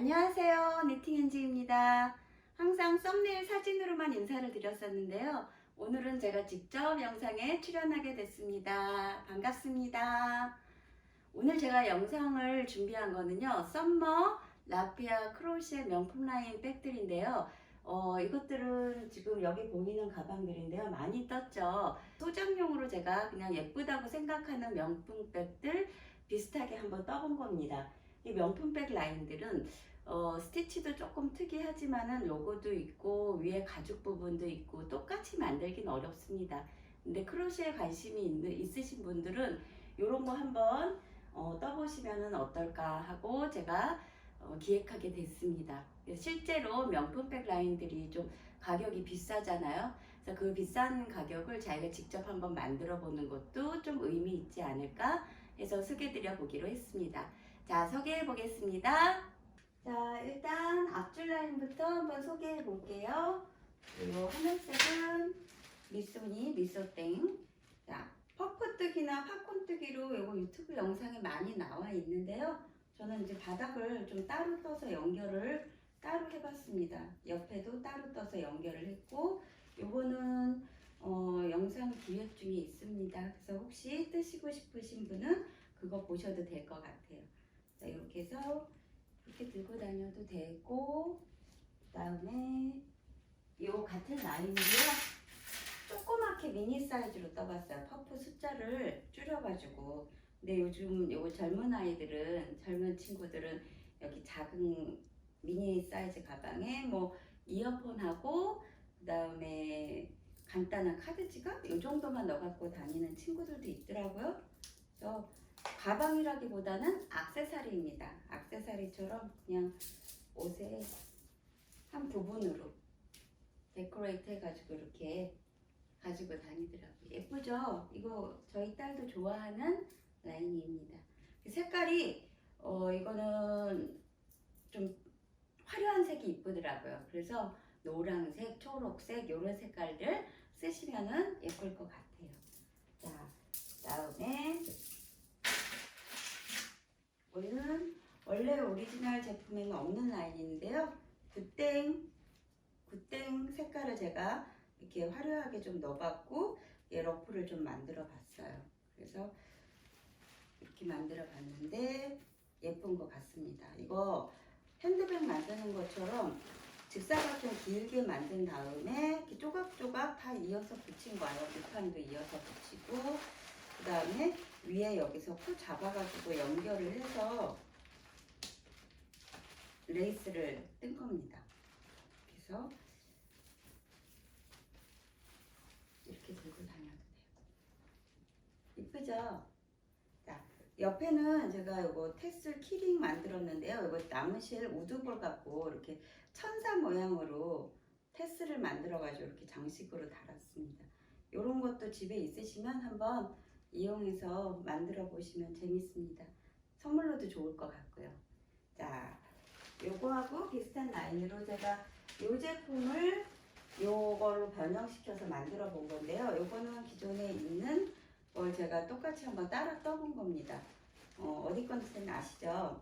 안녕하세요. 니팅엔지입니다. 항상 썸네일 사진으로만 인사를 드렸었는데요. 오늘은 제가 직접 영상에 출연하게 됐습니다. 반갑습니다. 오늘 제가 영상을 준비한 거는요. 썸머 라피아 크로시의 명품 라인 백들인데요. 어, 이것들은 지금 여기 보이는 가방들인데요. 많이 떴죠. 소장용으로 제가 그냥 예쁘다고 생각하는 명품 백들 비슷하게 한번 떠본 겁니다. 이 명품백 라인들은 어, 스티치도 조금 특이하지만은 로고도 있고 위에 가죽 부분도 있고 똑같이 만들긴 어렵습니다. 근데 크로시에 관심이 있는, 있으신 분들은 이런 거 한번 어, 떠보시면 어떨까 하고 제가 어, 기획하게 됐습니다. 실제로 명품백 라인들이 좀 가격이 비싸잖아요. 그래서 그 비싼 가격을 자기가 직접 한번 만들어 보는 것도 좀 의미 있지 않을까 해서 소개드려 보기로 했습니다. 자, 소개해 보겠습니다. 자, 일단 앞줄 라인부터 한번 소개해 볼게요. 그리고 하늘색은 미소니, 미소땡. 자, 퍼프뜨기나 팝콘뜨기로 이거 유튜브 영상에 많이 나와 있는데요. 저는 이제 바닥을 좀 따로 떠서 연결을 따로 해봤습니다. 옆에도 따로 떠서 연결을 했고, 요거는 어, 영상 기획 중에 있습니다. 그래서 혹시 뜨시고 싶으신 분은 그거 보셔도 될 것 같아요. 자, 이렇게 해서 이렇게 들고 다녀도 되고 그다음에 요 같은 라인이요 조그맣게 미니 사이즈로 떠봤어요. 퍼프 숫자를 줄여가지고. 근데 요즘 요 젊은 아이들은 젊은 친구들은 여기 작은 미니 사이즈 가방에 뭐 이어폰하고 그 다음에 간단한 카드 지갑? 요 정도만 넣어갖고 다니는 친구들도 있더라고요. 그래서 가방이라기보다는 악세사리입니다. 악세사리처럼 그냥 옷의 한 부분으로 데코레이트 해가지고 이렇게 가지고 다니더라고요. 예쁘죠? 이거 저희 딸도 좋아하는 라인입니다. 색깔이 어 이거는 좀 화려한 색이 이쁘더라고요. 그래서 노란색, 초록색 이런 색깔들 쓰시면은 예쁠 것 같아요. 자, 다음에 우리는 원래 오리지널 제품에는 없는 라인인데요. 굿땡, 굿땡 색깔을 제가 이렇게 화려하게 좀 넣어봤고, 얘 러프를 좀 만들어 봤어요. 그래서 이렇게 만들어 봤는데 예쁜 것 같습니다. 이거 핸드백 만드는 것처럼 직사각형 길게 만든 다음에 이렇게 조각조각 다 이어서 붙인 거예요. 밑판도 이어서 붙이고, 그 다음에 위에 여기서 코 잡아가지고 연결을 해서 레이스를 뜬 겁니다. 그래서 이렇게 들고 다녀도 돼요. 이쁘죠? 자, 옆에는 제가 이거 테슬 키링 만들었는데요. 이거 나무실 우드볼 갖고 이렇게 천사 모양으로 테스를 만들어가지고 이렇게 장식으로 달았습니다. 이런 것도 집에 있으시면 한번 이용해서 만들어 보시면 재밌습니다. 선물로도 좋을 것 같고요. 자, 요거하고 비슷한 라인으로 제가 요 제품을 요걸로 변형시켜서 만들어 본 건데요. 요거는 기존에 있는 걸 제가 똑같이 한번 따라 떠본 겁니다. 어, 어디 건지는 아시죠?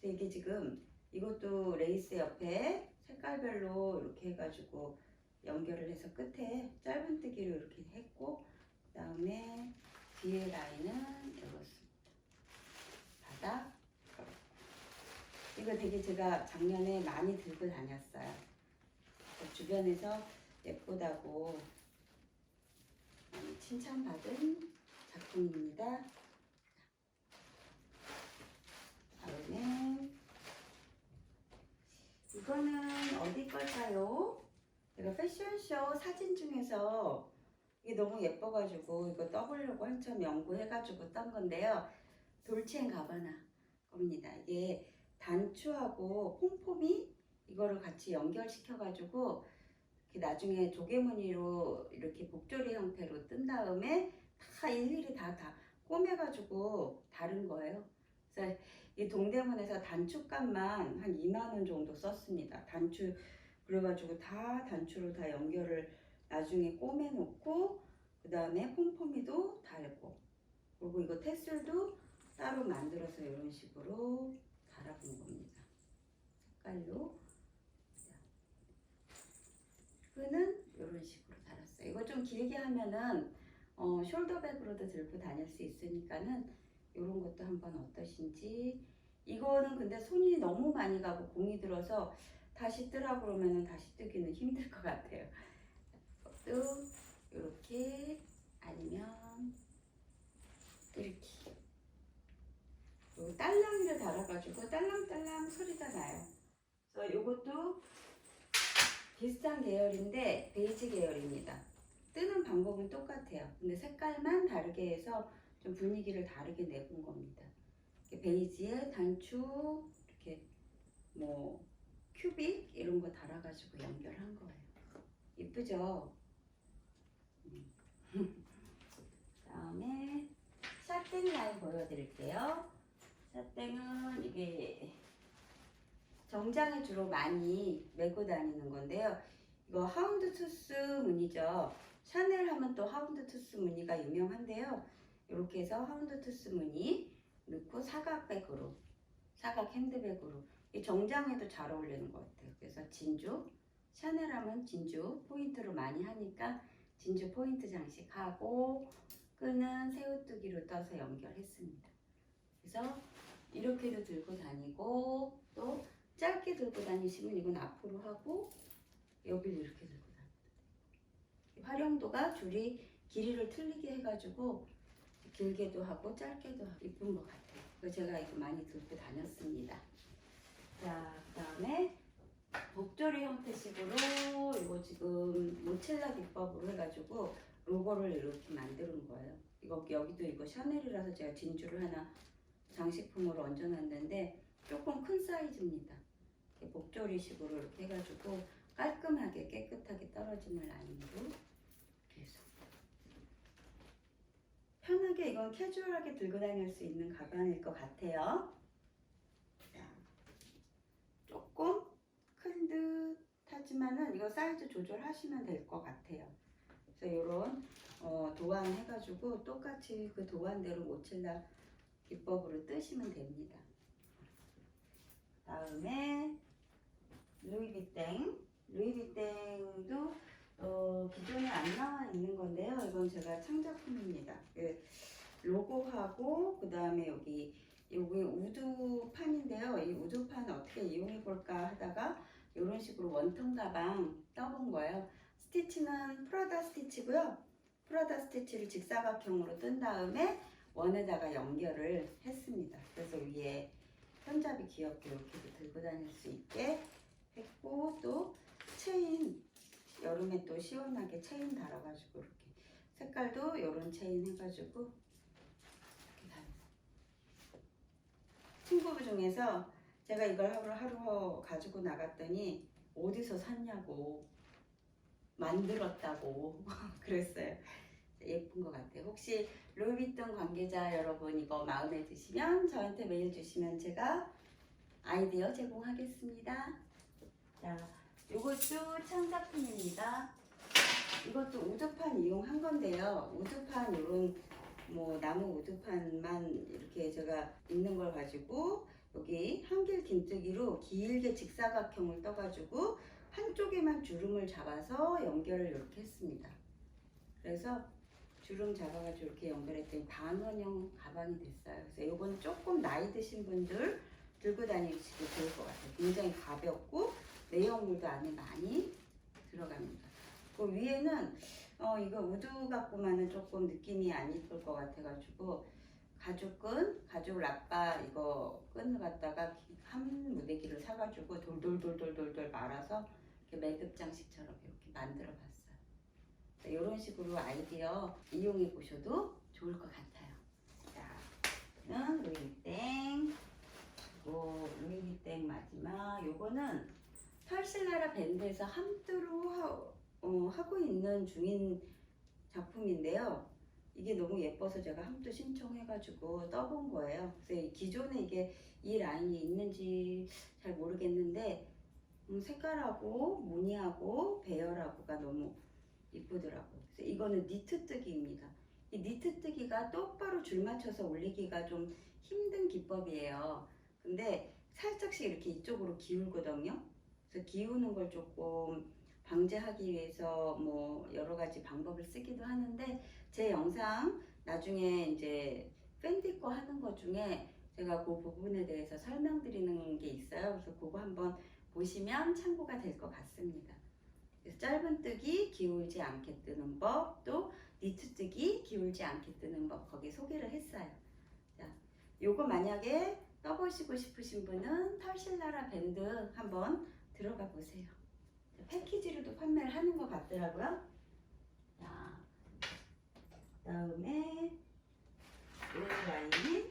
그래서 이게 지금 이것도 레이스 옆에 색깔별로 이렇게 해가지고 연결을 해서 끝에 짧은뜨기로 이렇게 했고 그 다음에 뒤에 라인은 이렇습니다. 바닥 이거 되게 제가 작년에 많이 들고 다녔어요. 주변에서 예쁘다고 많이 칭찬받은 작품입니다. 다음에 이거는 어디 걸까요? 제가 패션쇼 사진 중에서 이게 너무 예뻐가지고 이거 떠보려고 한참 연구해가지고 딴 건데요. 돌첸 가바나 겁니다. 이게 단추하고 폼폼이 이거를 같이 연결시켜가지고 나중에 조개무늬로 이렇게 복조리 형태로 뜬 다음에 다 일일이 다 다 꼬매가지고 다른 거예요. 그래서 이 동대문에서 단추값만 한 2만 원 정도 썼습니다. 단추 그래가지고 다 단추로 다 연결을 나중에 꼬매 놓고 그 다음에 폼폼이도 달고 그리고 이거 테슬도 따로 만들어서 이런 식으로 달아본 겁니다. 색깔로 자, 끈은 이런 식으로 달았어요. 이거 좀 길게 하면은 어, 숄더백으로도 들고 다닐 수 있으니까는 이런 것도 한번 어떠신지 이거는 근데 손이 너무 많이 가고 공이 들어서 다시 뜨라 그러면은 다시 뜨기는 힘들 것 같아요. 또 이렇게 아니면 이렇게 요 딸랑이를 달아가지고 딸랑딸랑 소리가 나요. 그래서 이것도 비슷한 계열인데 베이지 계열입니다. 뜨는 방법은 똑같아요. 근데 색깔만 다르게 해서 좀 분위기를 다르게 내본 겁니다. 베이지에 단추 이렇게 뭐 큐빅 이런 거 달아가지고 연결한 거예요. 이쁘죠? 음. 다음에 샷땡 라인 보여드릴게요. 샷땡은 이게 정장에 주로 많이 메고 다니는 건데요. 이거 하운드 투스 무늬죠. 샤넬 하면 또 하운드 투스 무늬가 유명한데요. 이렇게 해서 하운드 투스 무늬 넣고 사각백으로 사각 핸드백으로 이 정장에도 잘 어울리는 것 같아요. 그래서 진주 샤넬 하면 진주 포인트로 많이 하니까 진주 포인트 장식하고 끈은 새우뜨기로 떠서 연결했습니다. 그래서 이렇게도 들고 다니고 또 짧게 들고 다니시면 이건 앞으로 하고 여기를 이렇게 들고 다닙니다. 활용도가 줄이 길이를 틀리게 해가지고 길게도 하고 짧게도 하고 이쁜 것 같아요. 제가 이거 많이 들고 다녔습니다. 자, 그 다음에 복조리 형태식으로 이거 지금 모첼라 기법으로 해가지고 로고를 이렇게 만드는 거예요. 이거 여기도 이거 샤넬이라서 제가 진주를 하나 장식품으로 얹어놨는데 조금 큰 사이즈입니다. 이렇게 복조리식으로 이렇게 해가지고 깔끔하게 깨끗하게 떨어지는 라인으로 해서 편하게 이건 캐주얼하게 들고 다닐 수 있는 가방일 것 같아요. 자, 조금 큰 듯 하지만은 이거 사이즈 조절하시면 될 것 같아요. 그래서 이런 어, 도안 해가지고 똑같이 그 도안대로 모칠라 기법으로 뜨시면 됩니다. 다음에 루이비땡 루이비땡도 어, 기존에 안 나와 있는 건데요. 이건 제가 창작품입니다. 그 로고하고 그 다음에 여기 여기 우드판인데요. 이 우드판 어떻게 이용해 볼까 하다가 이런 식으로 원통 가방 떠본 거예요. 스티치는 프라다 스티치고요. 프라다 스티치를 직사각형으로 뜬 다음에 원에다가 연결을 했습니다. 그래서 위에 손잡이 귀엽게 이렇게 들고 다닐 수 있게 했고 또 체인 여름에 또 시원하게 체인 달아가지고 이렇게 색깔도 이런 체인 해가지고 이렇게 다녔어요. 친구 중에서 제가 이걸 하루 하루 가지고 나갔더니 어디서 샀냐고 만들었다고 그랬어요. 예쁜 것 같아요. 혹시 루이비통 관계자 여러분 이거 마음에 드시면 저한테 메일 주시면 제가 아이디어 제공하겠습니다. 자, 이것도 창작품입니다. 이것도 우드판 이용한 건데요. 우드판 이런 뭐 나무 우드판만 이렇게 제가 있는 걸 가지고 여기 한길 긴뜨기로 길게 직사각형을 떠가지고 한쪽에만 주름을 잡아서 연결을 이렇게 했습니다. 그래서 주름 잡아가지고 이렇게 연결했더니 반원형 가방이 됐어요. 그래서 이건 조금 나이 드신 분들 들고 다니시기 좋을 것 같아요. 굉장히 가볍고 내용물도 안에 많이 들어갑니다. 그 위에는 어 이거 우드 갖고만은 조금 느낌이 안 이쁠 것 같아가지고 가죽끈, 가죽 라빠 이거 끈을 갖다가 한 무대기를 사가지고 돌돌돌돌돌돌 말아서 이렇게 매듭 장식처럼 이렇게 만들어 봤어요. 이런 식으로 아이디어 이용해 보셔도 좋을 것 같아요. 자, 는 루이땡, 뭐 루이땡 마지막 요거는 펄실라라 밴드에서 함두로 하, 어, 하고 있는 중인 작품인데요. 이게 너무 예뻐서 제가 함도 신청해가지고 떠본 거예요. 그래서 기존에 이게 이 라인이 있는지 잘 모르겠는데 음, 색깔하고 무늬하고 배열하고가 너무 이쁘더라고요. 그래서 이거는 니트 뜨기입니다. 이 니트 뜨기가 똑바로 줄 맞춰서 올리기가 좀 힘든 기법이에요. 근데 살짝씩 이렇게 이쪽으로 기울거든요. 그래서 기우는 걸 조금 방지하기 위해서 뭐 여러 가지 방법을 쓰기도 하는데 제 영상 나중에 이제 팬디 거 하는 것 중에 제가 그 부분에 대해서 설명드리는 게 있어요. 그래서 그거 한번 보시면 참고가 될 것 같습니다. 짧은 뜨기 기울지 않게 뜨는 법, 또 니트 뜨기 기울지 않게 뜨는 법 거기 소개를 했어요. 자, 요거 만약에 떠보시고 싶으신 분은 털실라라 밴드 한번 들어가 보세요. 패키지로도 판매를 하는 것 같더라고요. 자, 그다음에 이 라인이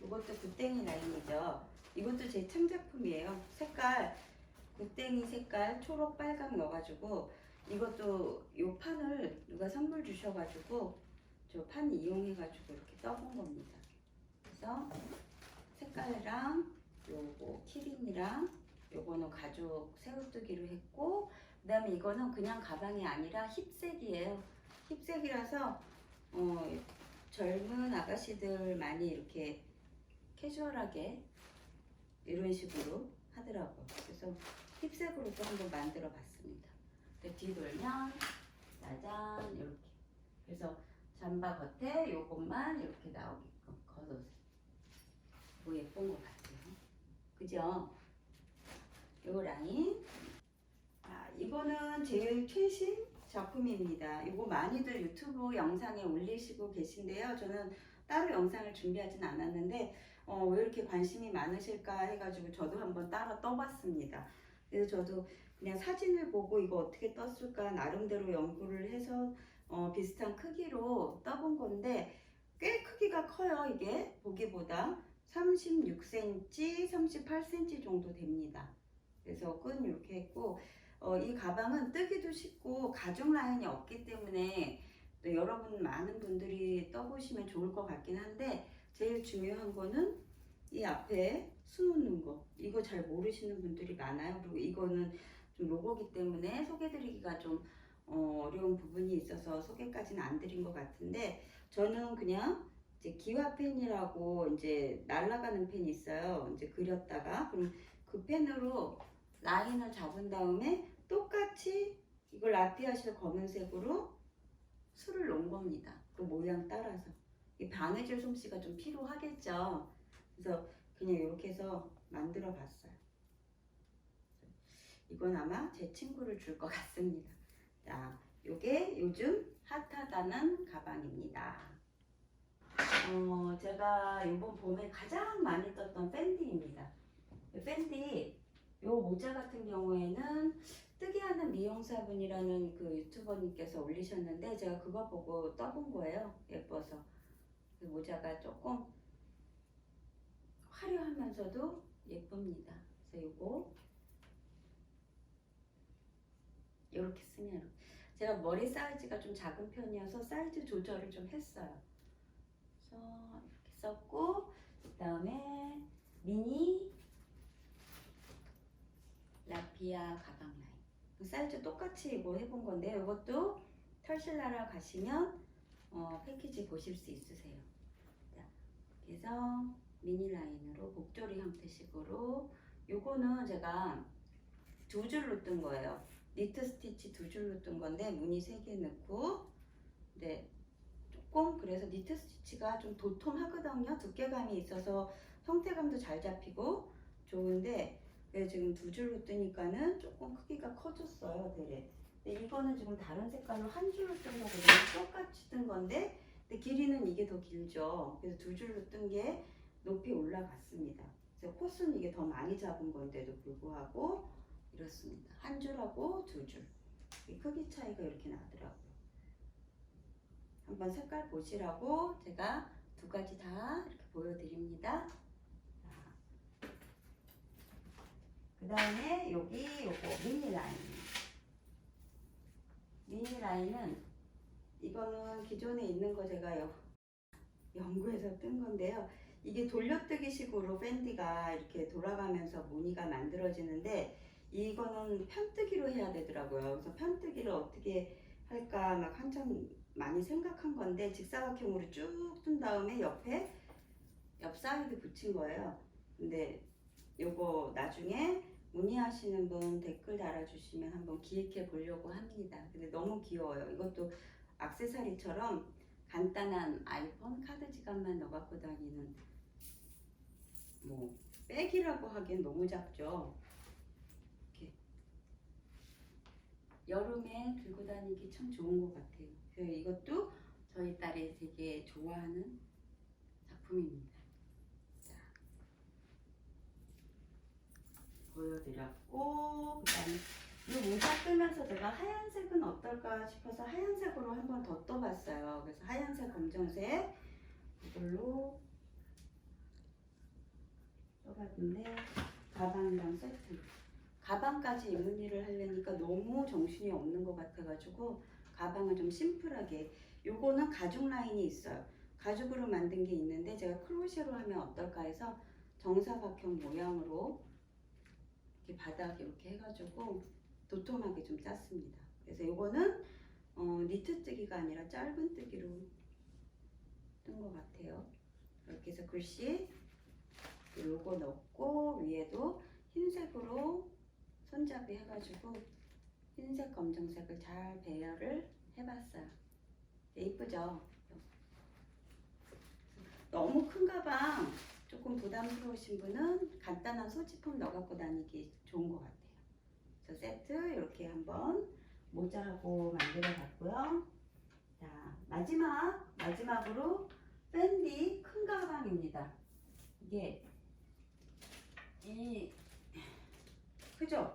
이것도 굿땡이 라인이죠. 이것도 제 창작품이에요. 색깔 굿땡이 색깔 초록 빨강 넣어가지고 이것도 요 판을 누가 선물 주셔가지고 저 판 이용해가지고 이렇게 떠본 겁니다. 그래서 색깔이랑 요거 키링이랑 요거는 가죽 새우뜨기로 했고 그 다음에 이거는 그냥 가방이 아니라 힙색이에요. 힙색이라서 어, 젊은 아가씨들 많이 이렇게 캐주얼하게 이런 식으로 하더라고요. 그래서 힙색으로 또 한번 만들어 봤습니다. 뒤돌면 짜잔 이렇게 그래서 잠바 겉에 요것만 이렇게 나오게끔 걷어서 뭐 예쁜 것 같아요. 그죠? 요 라인 아 이거는 제일 최신 작품입니다. 이거 많이들 유튜브 영상에 올리시고 계신데요. 저는 따로 영상을 준비하진 않았는데 어, 왜 이렇게 관심이 많으실까 해가지고 저도 한번 따라 떠봤습니다. 그래서 저도 그냥 사진을 보고 이거 어떻게 떴을까 나름대로 연구를 해서 어, 비슷한 크기로 떠본 건데 꽤 크기가 커요 이게 보기보다 36cm, 38cm 정도 됩니다. 그래서 끈 이렇게 했고 어, 이 가방은 뜨기도 쉽고 가죽 라인이 없기 때문에 또 여러분 많은 분들이 떠보시면 좋을 것 같긴 한데 제일 중요한 거는 이 앞에 숨는 거. 이거 잘 모르시는 분들이 많아요. 그리고 이거는 좀 로고기 때문에 소개드리기가 좀 어, 어려운 부분이 있어서 소개까지는 안 드린 것 같은데 저는 그냥 이제 기화 펜이라고 이제 날아가는 펜이 있어요. 이제 그렸다가 그럼 그 펜으로 라인을 잡은 다음에 똑같이 이걸 라피아실 검은색으로 술을 놓은 겁니다. 그 모양 따라서. 이 바느질 솜씨가 좀 필요하겠죠. 그래서 그냥 이렇게 해서 만들어 봤어요. 이건 아마 제 친구를 줄 것 같습니다. 자, 요게 요즘 핫하다는 가방입니다. 어, 제가 이번 봄에 가장 많이 떴던 밴디입니다. 밴디 요 모자 같은 경우에는 미용사분이라는 그 유튜버님께서 올리셨는데 제가 그거 보고 떠본 거예요. 예뻐서. 그 모자가 조금 화려하면서도 예쁩니다. 그래서 요거 이렇게 쓰면. 제가 머리 사이즈가 좀 작은 편이어서 사이즈 조절을 좀 했어요. 그래서 이렇게 썼고 그 다음에 미니 라피아 가방. 그 사이즈 똑같이 이거 해본 건데 이것도 털실라라 가시면 어, 패키지 보실 수 있으세요. 자, 그래서 미니 라인으로 목도리 형태식으로 요거는 제가 두 줄로 뜬 거예요. 니트 스티치 두 줄로 뜬 건데 무늬 세 개 넣고 네 조금 그래서 니트 스티치가 좀 도톰하거든요. 두께감이 있어서 형태감도 잘 잡히고 좋은데 네, 지금 두 줄로 뜨니까는 조금 크기가 커졌어요, 되레. 근데 이거는 지금 다른 색깔로 한 줄로 뜬 거거든요. 똑같이 뜬 건데, 근데 길이는 이게 더 길죠. 그래서 두 줄로 뜬 게 높이 올라갔습니다. 그래서 코스는 이게 더 많이 잡은 건데도 불구하고 이렇습니다. 한 줄하고 두 줄. 이 크기 차이가 이렇게 나더라고요. 한번 색깔 보시라고 제가 두 가지 다 이렇게 보여드립니다. 그 다음에 여기 요거 미니 라인. 미니 라인은 이거는 기존에 있는 거 제가 여- 연구해서 뜬 건데요. 이게 돌려뜨기 식으로 밴디가 이렇게 돌아가면서 무늬가 만들어지는데 이거는 편뜨기로 해야 되더라고요. 그래서 편뜨기를 어떻게 할까 막 한참 많이 생각한 건데 직사각형으로 쭉 뜬 다음에 옆에 옆 사이드 붙인 거예요. 근데 요거 나중에 문의하시는 분 댓글 달아주시면 한번 기획해 보려고 합니다. 근데 너무 귀여워요. 이것도 악세사리처럼 간단한 아이폰 카드 지갑만 넣어 갖고 다니는 뭐 백이라고 하기엔 너무 작죠. 이렇게 여름에 들고 다니기 참 좋은 것 같아요. 그래서 이것도 저희 딸이 되게 좋아하는 작품입니다. 자, 보여드렸고 그다음에 이 모자 뜨면서 제가 하얀색은 어떨까 싶어서 하얀색으로 한 번 더 떠봤어요. 그래서 하얀색 검정색 이걸로 떠봤는데 가방이랑 세트. 가방까지 입문일을 하려니까 너무 정신이 없는 것 같아가지고 가방을 좀 심플하게. 요거는 가죽 라인이 있어요. 가죽으로 만든 게 있는데 제가 크로셰로 하면 어떨까 해서 정사각형 모양으로 이렇게 바닥 이렇게 해가지고 도톰하게 좀 짰습니다. 그래서 요거는 어, 니트 뜨기가 아니라 짧은 뜨기로 뜬 것 같아요. 이렇게 해서 글씨 요거 넣고 위에도 흰색으로 손잡이 해가지고 흰색 검정색을 잘 배열을 해봤어요. 예쁘죠? 너무 큰 가방 조금 부담스러우신 분은 간단한 소지품 넣어 갖고 다니기 좋은 것 같아요. 그래서 세트 이렇게 한번 모자하고 만들어 봤고요. 자 마지막 마지막으로 밴디 큰 가방입니다. 이게 이 그죠?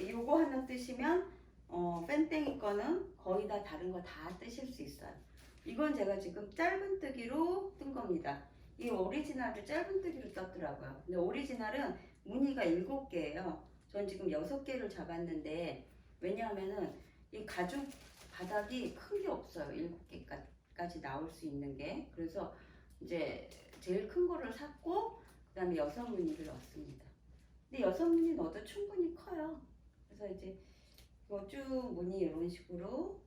요거 하나 뜨시면 어, 뺀땡이 거는 거의 다 다른 거 다 뜨실 수 있어요. 이건 제가 지금 짧은 뜨기로 뜬 겁니다. 이 오리지널도 짧은 뜨기로 떴더라고요. 근데 오리지널은 무늬가 7개예요. 전 지금 6개를 잡았는데 왜냐하면은 이 가죽 바닥이 큰 게 없어요. 7개까지 나올 수 있는 게. 그래서 이제 제일 큰 거를 샀고 그 다음에 여섯 무늬를 넣었습니다. 근데 여섯 무늬 넣어도 충분히 커요. 그래서 이제 이거 쭉 무늬 이런 식으로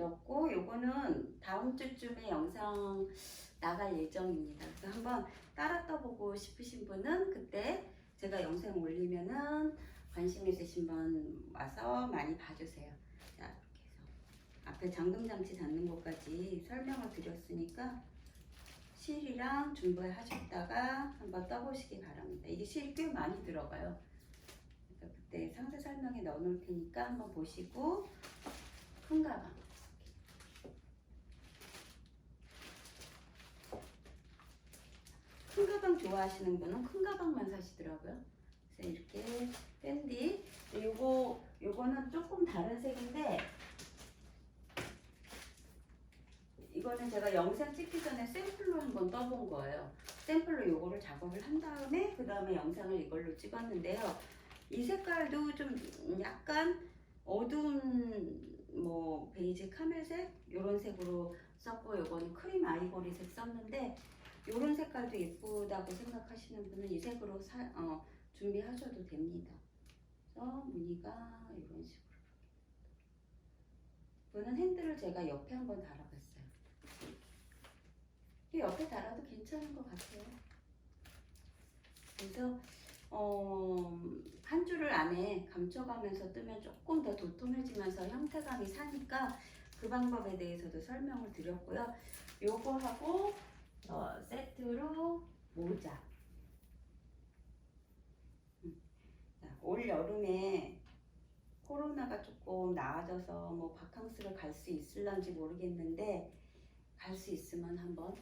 넣고 요거는 다음 주쯤에 영상 나갈 예정입니다. 그래서 한번 따라 떠보고 싶으신 분은 그때 제가 영상 올리면은 관심 있으신 분 와서 많이 봐주세요. 자, 이렇게 해서 앞에 잠금 장치 닫는 것까지 설명을 드렸으니까 실이랑 준비하셨다가 한번 떠보시기 바랍니다. 이게 실이 꽤 많이 들어가요. 그때 상세 설명에 넣어놓을 테니까 한번 보시고 큰 가방. 큰 가방 좋아하시는 분은 큰 가방만 사시더라고요. 그래서 이렇게 밴디. 요거 요거는 조금 다른 색인데 이거는 제가 영상 찍기 전에 샘플로 한번 떠본 거예요. 샘플로 요거를 작업을 한 다음에 그 다음에 영상을 이걸로 찍었는데요. 이 색깔도 좀 약간 어두운 뭐 베이지 카멜색 이런 색으로 썼고 요거는 크림 아이보리색 썼는데 이런 색깔도 예쁘다고 생각하시는 분은 이 색으로 사, 어, 준비하셔도 됩니다. 그래서 무늬가 이런 식으로 이거는 핸들을 제가 옆에 한번 달아봤어요. 이 옆에 달아도 괜찮은 것 같아요. 그래서 어, 한 줄을 안에 감춰가면서 뜨면 조금 더 도톰해지면서 형태감이 사니까 그 방법에 대해서도 설명을 드렸고요. 요거하고 어, 세트로 모자. 음. 자, 올 여름에 코로나가 조금 나아져서 뭐 바캉스를 갈 수 있을런지 모르겠는데 갈 수 있으면 한번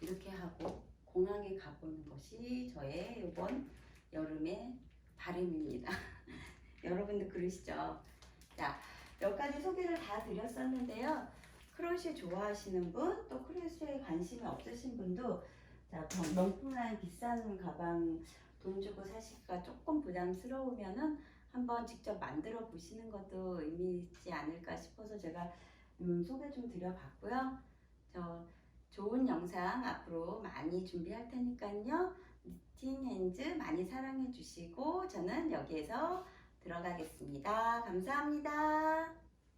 이렇게 하고 공항에 가보는 것이 저의 이번 여름의 바람입니다. 여러분도 그러시죠? 자, 몇 가지 소개를 다 드렸었는데요. 크로셰 좋아하시는 분, 또 크로셰에 관심이 없으신 분도 자, 더 명품 라인 비싼 가방 돈 주고 사시기가 조금 부담스러우면은 한번 직접 만들어 보시는 것도 의미 있지 않을까 싶어서 제가 음, 소개 좀 드려봤고요. 저 좋은 영상 앞으로 많이 준비할 테니까요. 니팅 핸즈 많이 사랑해 주시고 저는 여기에서 들어가겠습니다. 감사합니다.